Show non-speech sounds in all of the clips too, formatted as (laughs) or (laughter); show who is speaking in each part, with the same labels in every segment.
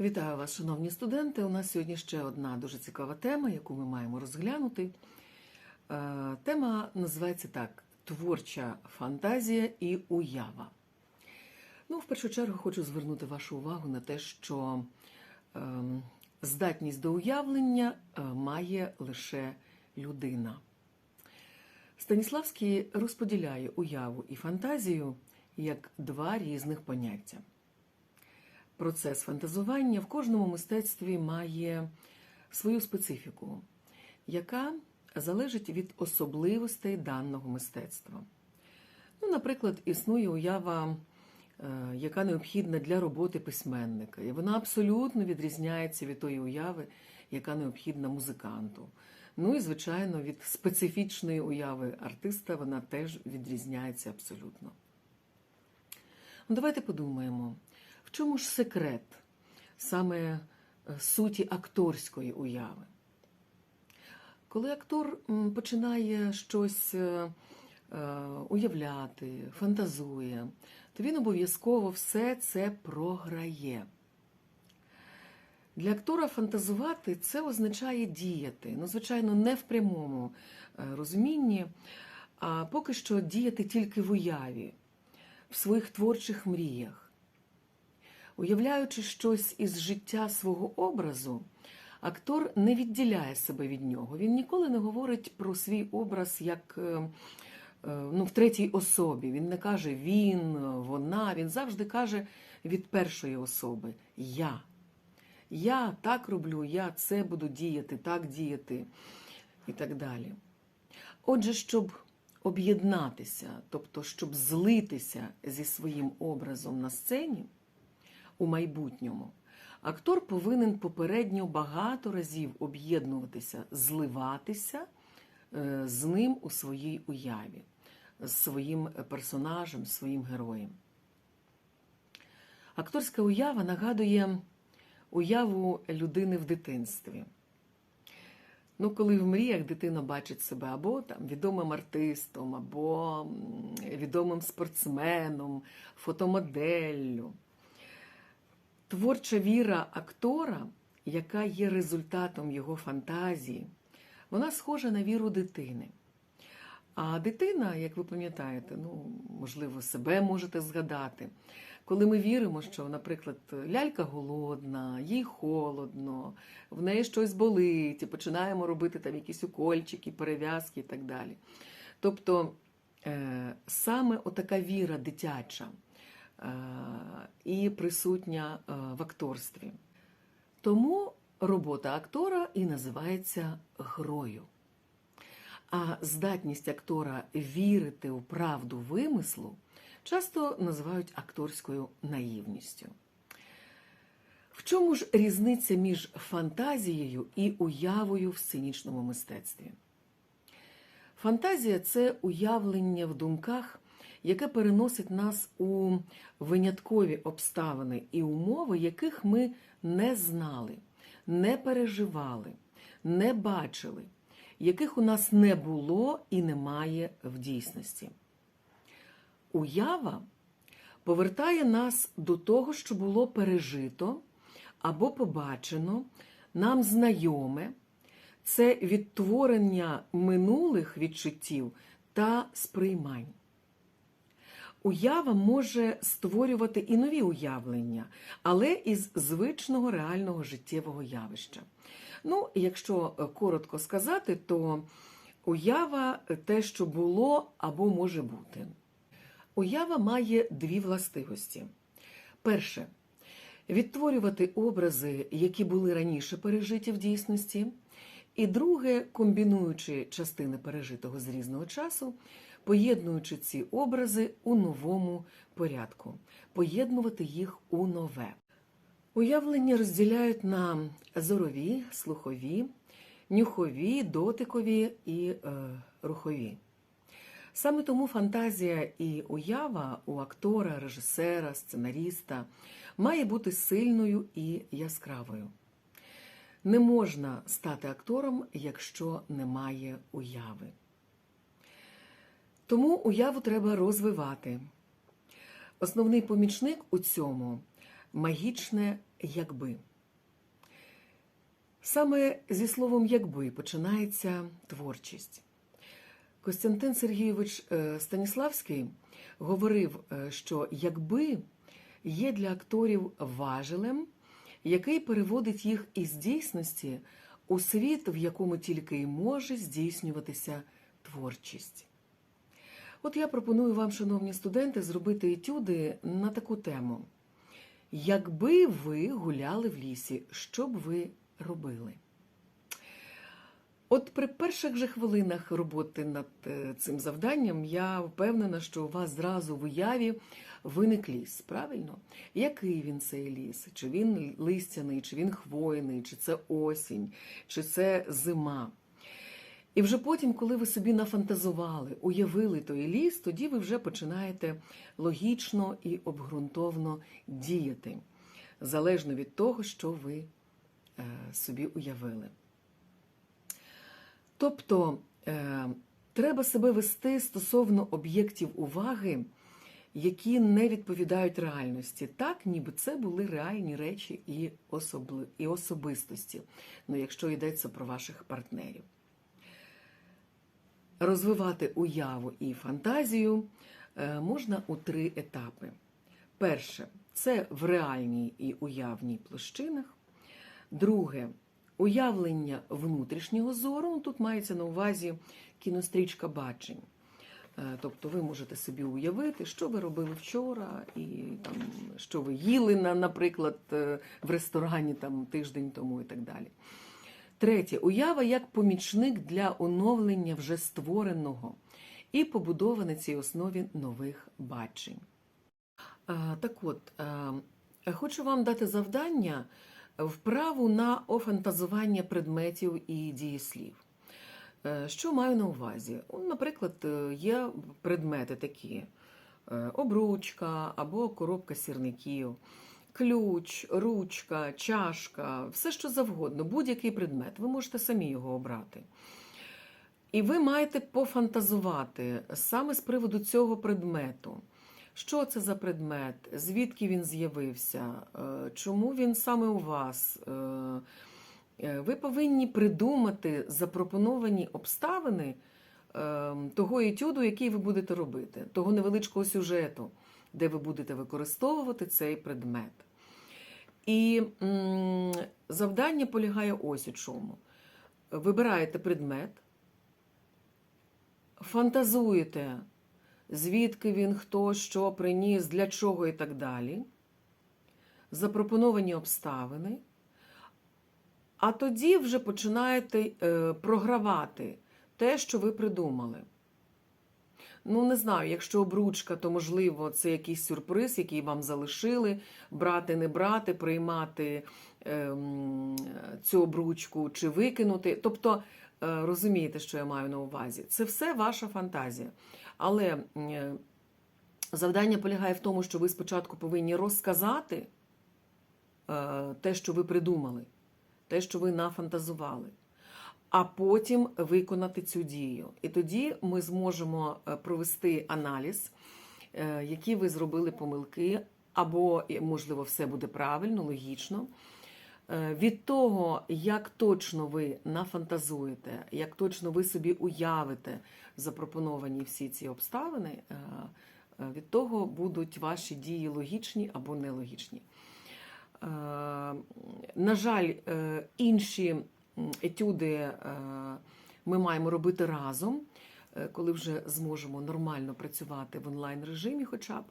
Speaker 1: Вітаю вас, шановні студенти. У нас сьогодні ще одна дуже цікава тема, яку ми маємо розглянути. Е, Тема називається так: Творча фантазія і уява. Ну, в першу чергу хочу звернути вашу увагу на те, що ем, здатність до уявлення е, має лише людина. Станіславський розподіляє уяву і фантазію як два різних поняття. Процес фантазування в кожному мистецтві має свою специфіку, яка залежить від особливостей даного мистецтва. Ну, наприклад, існує уява, е, яка необхідна для роботи письменника, і вона абсолютно відрізняється від тої уяви, яка необхідна музиканту. Ну і, звичайно, від специфічної уяви артиста вона теж відрізняється абсолютно. Ну, Давайте подумаємо, чому ж секрет саме е, суті акторської уяви? Коли актор починає щось е, е, уявляти, фантазує, то він обов'язково все це програє. Для актора фантазувати це означає діяти. Ну, звичайно, не в прямому розумінні, а поки що діяти тільки в уяві, в своїх творчих мріях. Уявляючи щось із життя свого образу, актор не відділяє себе від нього. Він ніколи не говорить про свій образ як е, е, ну, в третій особі. Він не каже він, вона, він завжди каже від першої особи я. Я так роблю, я це буду діяти, так діяти і так далі. Отже, щоб об'єднатися, тобто щоб злитися зі своїм образом на сцені у майбутньому, актор повинен попередньо багато разів об'єднуватися, зливатися е, з ним у своїй уяві, з своїм персонажем, своїм героєм. Акторська уява нагадує уяву людини в дитинстві. Ну, коли в мріях дитина бачить себе або там відомим артистом, або відомим спортсменом, фотомоделлю. Творча віра актора, яка є результатом його фантазії, вона схожа на віру дитини. А дитина, як ви пам'ятаєте, ну, можливо, себе можете згадати. Коли ми віримо, що, наприклад, лялька голодна, їй холодно, в неї щось болить, і починаємо робити там якісь укольчики, перев'язки і так далі. Тобто е, саме отака віра дитяча і присутня е, в акторстві. Тому робота актора і називається грою. А здатність актора вірити у правду вимислу часто називають акторською наївністю. В чому ж різниця між фантазією і уявою в сценічному мистецтві? Фантазія це уявлення в думках, яке переносить нас у виняткові обставини і умови, яких ми не знали, не переживали, не бачили, яких у нас не було і немає в дійсності. Уява повертає нас до того, що було пережито або побачено, нам знайоме, це відтворення минулих відчуттів та сприймань. Уява може створювати і нові уявлення, але із звичного реального життєвого явища. Ну, якщо коротко сказати, то уява те, що було або може бути. Уява має дві властивості. Перше відтворювати образи, які були раніше пережиті в дійсності. І друге, комбінуючи частини пережитого з різного часу, поєднуючи ці образи у новому порядку, поєднувати їх у нове. Уявлення розділяють на зорові, слухові, нюхові, дотикові і е, рухові. Саме тому фантазія і уява у актора, режисера, сценаріста має бути сильною і яскравою. Не можна стати актором, якщо немає уяви. Тому уяву треба розвивати. Основний помічник у цьому магічне якби. Саме зі словом якби починається творчість. Костянтин Сергійович е, Станіславський говорив, е, що якби є для акторів важелем, який переводить їх із дійсності у світ, в якому тільки й може здійснюватися творчість. От я пропоную вам, шановні студенти, зробити етюди на таку тему. Якби ви гуляли в лісі, що б ви робили? От при перших же хвилинах роботи над е, цим завданням я впевнена, що у вас зразу в уяві виник ліс, правильно? Який він цей ліс? Чи він листяний, чи він хвойний, чи це осінь, чи це зима? І вже потім, коли ви собі нафантазували, уявили той ліс, тоді ви вже починаєте логічно і обґрунтовно діяти, залежно від того, що ви е, собі уявили. Тобто е, треба себе вести стосовно об'єктів уваги, які не відповідають реальності, так, ніби це були реальні речі і, особистості, ну, якщо йдеться про ваших партнерів. Розвивати уяву і фантазію е, можна у три етапи. Перше це в реальній і уявній площинах. Друге уявлення внутрішнього зору. Ну, Тут мається на увазі кінострічка бачень. Е, Тобто ви можете собі уявити, що ви робили вчора, і там, що ви їли, наприклад, е, в ресторані там, тиждень тому і так далі. Третє уява як помічник для оновлення вже створеного і побудова на цій основі нових бачень. Так от, хочу вам дати завдання вправу на офантазування предметів і дієслів. Е, Що маю на увазі? Наприклад, е, є предмети такі: е, обручка або коробка сірників, ключ, ручка, чашка, все що завгодно, будь-який предмет. Ви можете самі його обрати. І ви маєте пофантазувати саме з приводу цього предмету. Що це за предмет? Звідки він з'явився? Е, Чому він саме у вас? Е, е, Ви повинні придумати запропоновані обставини е, того етюду, який ви будете робити, того невеличкого сюжету, де ви будете використовувати цей предмет. І завдання полягає ось у чому. Вибираєте предмет, фантазуєте, звідки він, хто, що приніс, для чого і так далі, запропоновані обставини, а тоді вже починаєте е, програвати те, що ви придумали. Ну, не знаю, якщо обручка, то можливо це якийсь сюрприз, який вам залишили, брати, не брати, приймати ем, цю обручку чи викинути. Тобто, е, розумієте, що я маю на увазі. Це все ваша фантазія. Але е, завдання полягає в тому, що ви спочатку повинні розказати е, те, що ви придумали, те, що ви нафантазували а потім виконати цю дію. І тоді ми зможемо е, провести аналіз, е, які ви зробили помилки, або, можливо, все буде правильно, логічно. Е, Від того, як точно ви нафантазуєте, як точно ви собі уявите запропоновані всі ці обставини, від того будуть ваші дії логічні або нелогічні. На жаль, інші етюди е, ми маємо робити разом, е, коли вже зможемо нормально працювати в онлайн режимі, хоча б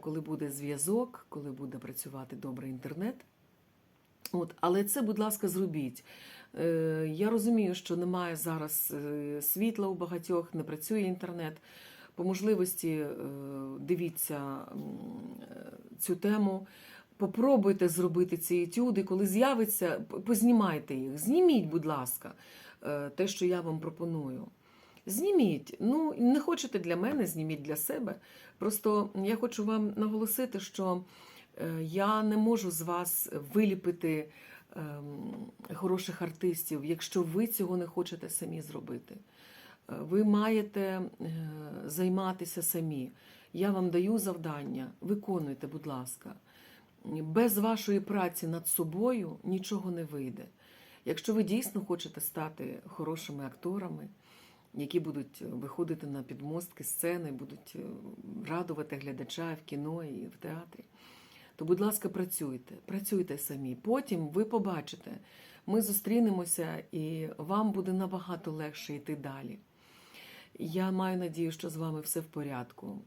Speaker 1: коли буде зв'язок, коли буде працювати добрий інтернет. От, Але це, будь ласка, зробіть. Е, я розумію, що немає зараз світла у багатьох, не працює інтернет. По можливості дивіться цю тему. Попробуйте зробити ці етюди, коли з'явиться, познімайте їх. Зніміть, будь ласка, е, те, що я вам пропоную. Зніміть. Ну, не хочете для мене, зніміть для себе. Просто я хочу вам наголосити, що е, я не можу з вас виліпити ем, хороших артистів, якщо ви цього не хочете самі зробити. Е, ви маєте займатися самі. Я вам даю завдання, виконуйте, будь ласка. Без вашої праці над собою нічого не вийде. Якщо ви дійсно хочете стати хорошими акторами, які будуть виходити на підмостки сцени, будуть е, радувати глядача в кіно і в театрі, то, будь ласка, працюйте, працюйте самі. Потім ви побачите, ми зустрінемося і вам буде набагато легше йти далі. Я маю надію, що з вами все в порядку.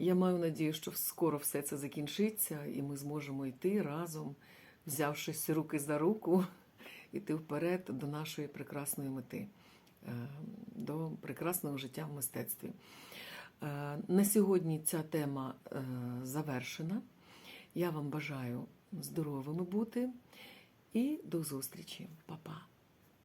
Speaker 1: Я маю надію, що скоро все це закінчиться, і ми зможемо йти разом, взявшись руки за руку, (laughs) іти вперед до нашої прекрасної мети, е, до прекрасного життя в мистецтві. Е, На сьогодні ця тема е, завершена. Я вам бажаю здоровими бути і до зустрічі, Па-па.